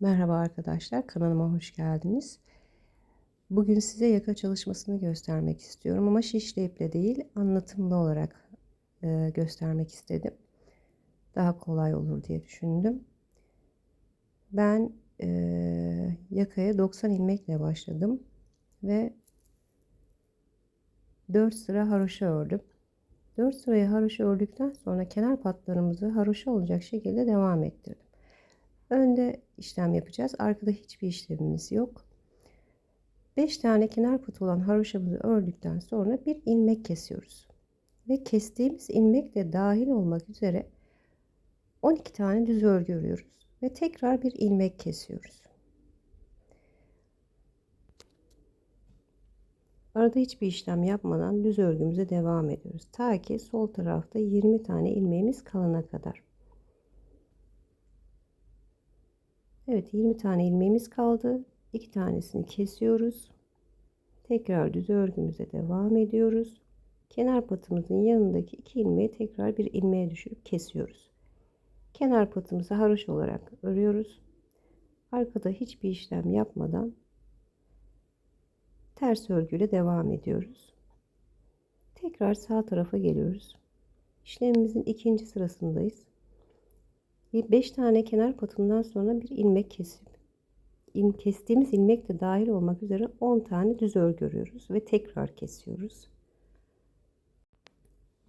Merhaba arkadaşlar, kanalıma hoş geldiniz. Bugün size yaka çalışmasını göstermek istiyorum ama şişli iple değil, anlatımlı olarak e, göstermek istedim. Daha kolay olur diye düşündüm. Ben e, yakaya 90 ilmekle başladım ve 4 sıra haroşa ördüm. 4 sırayı haroşa ördükten sonra kenar patlarımızı haroşa olacak şekilde devam ettirdim. Önde işlem yapacağız. Arkada hiçbir işlemimiz yok. 5 tane kenar pıtı olan haroşamızı ördükten sonra bir ilmek kesiyoruz. Ve kestiğimiz ilmek de dahil olmak üzere 12 tane düz örgü örüyoruz. Ve tekrar bir ilmek kesiyoruz. Arada hiçbir işlem yapmadan düz örgümüze devam ediyoruz. Ta ki sol tarafta 20 tane ilmeğimiz kalana kadar. Evet 20 tane ilmeğimiz kaldı. 2 tanesini kesiyoruz. Tekrar düz örgümüze devam ediyoruz. Kenar patımızın yanındaki iki ilmeği tekrar bir ilmeğe düşürüp kesiyoruz. Kenar patımızı haroş olarak örüyoruz. Arkada hiçbir işlem yapmadan ters örgüyle devam ediyoruz. Tekrar sağ tarafa geliyoruz. İşlemimizin ikinci sırasındayız. 5 tane kenar patından sonra bir ilmek kesip kestiğimiz ilmek de dahil olmak üzere 10 tane düz örgü örüyoruz ve tekrar kesiyoruz.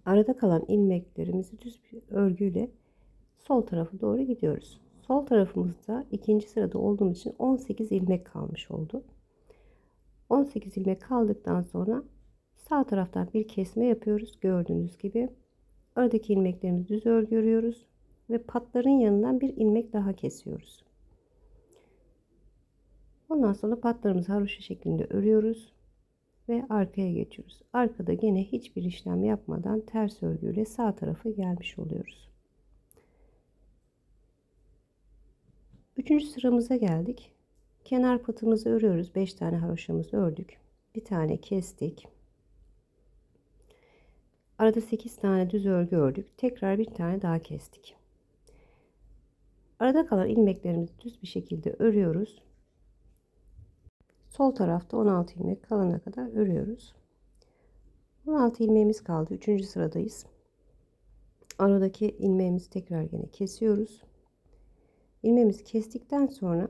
Arada kalan ilmeklerimizi düz bir örgüyle sol tarafa doğru gidiyoruz. Sol tarafımızda ikinci sırada olduğumuz için 18 ilmek kalmış oldu. 18 ilmek kaldıktan sonra sağ taraftan bir kesme yapıyoruz. Gördüğünüz gibi aradaki ilmeklerimizi düz örgü örüyoruz ve patların yanından bir ilmek daha kesiyoruz. Ondan sonra patlarımızı haroşa şeklinde örüyoruz ve arkaya geçiyoruz. Arkada gene hiçbir işlem yapmadan ters örgüyle sağ tarafa gelmiş oluyoruz. Üçüncü sıramıza geldik. Kenar patımızı örüyoruz. 5 tane haroşamızı ördük. Bir tane kestik. Arada 8 tane düz örgü ördük. Tekrar bir tane daha kestik. Arada kalan ilmeklerimizi düz bir şekilde örüyoruz. Sol tarafta 16 ilmek kalana kadar örüyoruz. 16 ilmeğimiz kaldı. 3. sıradayız. Aradaki ilmeğimizi tekrar yine kesiyoruz. İlmeğimizi kestikten sonra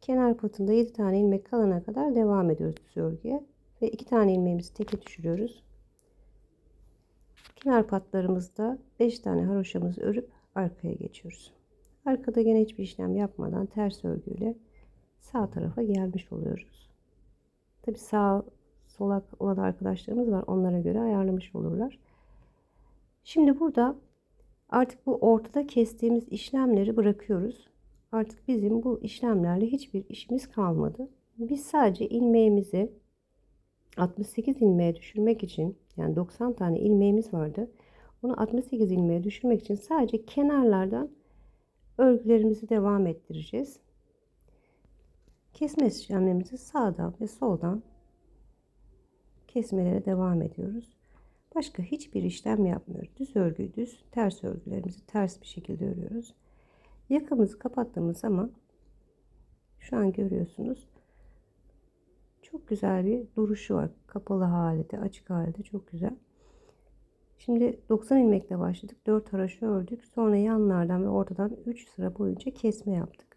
kenar patında 7 tane ilmek kalana kadar devam ediyoruz düz örgüye ve 2 tane ilmeğimizi teke düşürüyoruz. Kenar patlarımızda 5 tane haroşamızı örüp arkaya geçiyoruz. Arkada gene hiçbir işlem yapmadan ters örgüyle sağ tarafa gelmiş oluyoruz. Tabi sağ solak olan arkadaşlarımız var. Onlara göre ayarlamış olurlar. Şimdi burada artık bu ortada kestiğimiz işlemleri bırakıyoruz. Artık bizim bu işlemlerle hiçbir işimiz kalmadı. Biz sadece ilmeğimizi 68 ilmeğe düşürmek için yani 90 tane ilmeğimiz vardı. Onu 68 ilmeğe düşürmek için sadece kenarlardan örgülerimizi devam ettireceğiz. Kesme işlemlerimizi sağdan ve soldan kesmelere devam ediyoruz. Başka hiçbir işlem yapmıyoruz. Düz örgü düz, ters örgülerimizi ters bir şekilde örüyoruz. Yakamızı kapattığımız zaman şu an görüyorsunuz. Çok güzel bir duruşu var. Kapalı halde, açık halde çok güzel. Şimdi 90 ilmekle başladık. 4 haraşo ördük. Sonra yanlardan ve ortadan 3 sıra boyunca kesme yaptık.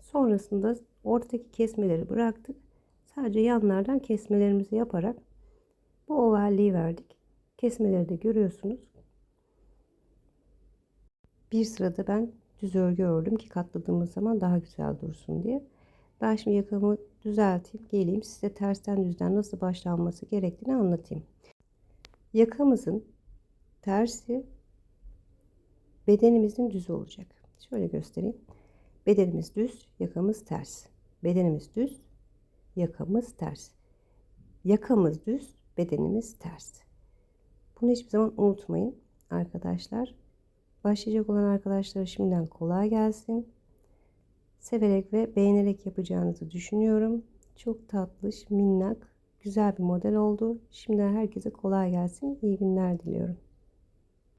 Sonrasında ortadaki kesmeleri bıraktık. Sadece yanlardan kesmelerimizi yaparak bu ovalliği verdik. Kesmeleri de görüyorsunuz. Bir sırada ben düz örgü ördüm ki katladığımız zaman daha güzel dursun diye. Ben şimdi yakamı düzelteyim, geleyim size tersten düzden nasıl başlanması gerektiğini anlatayım. Yakamızın tersi bedenimizin düz olacak. Şöyle göstereyim. Bedenimiz düz, yakamız ters. Bedenimiz düz, yakamız ters. Yakamız düz, bedenimiz ters. Bunu hiçbir zaman unutmayın arkadaşlar. Başlayacak olan arkadaşlara şimdiden kolay gelsin. Severek ve beğenerek yapacağınızı düşünüyorum. Çok tatlış, minnak, güzel bir model oldu. Şimdiden herkese kolay gelsin. İyi günler diliyorum.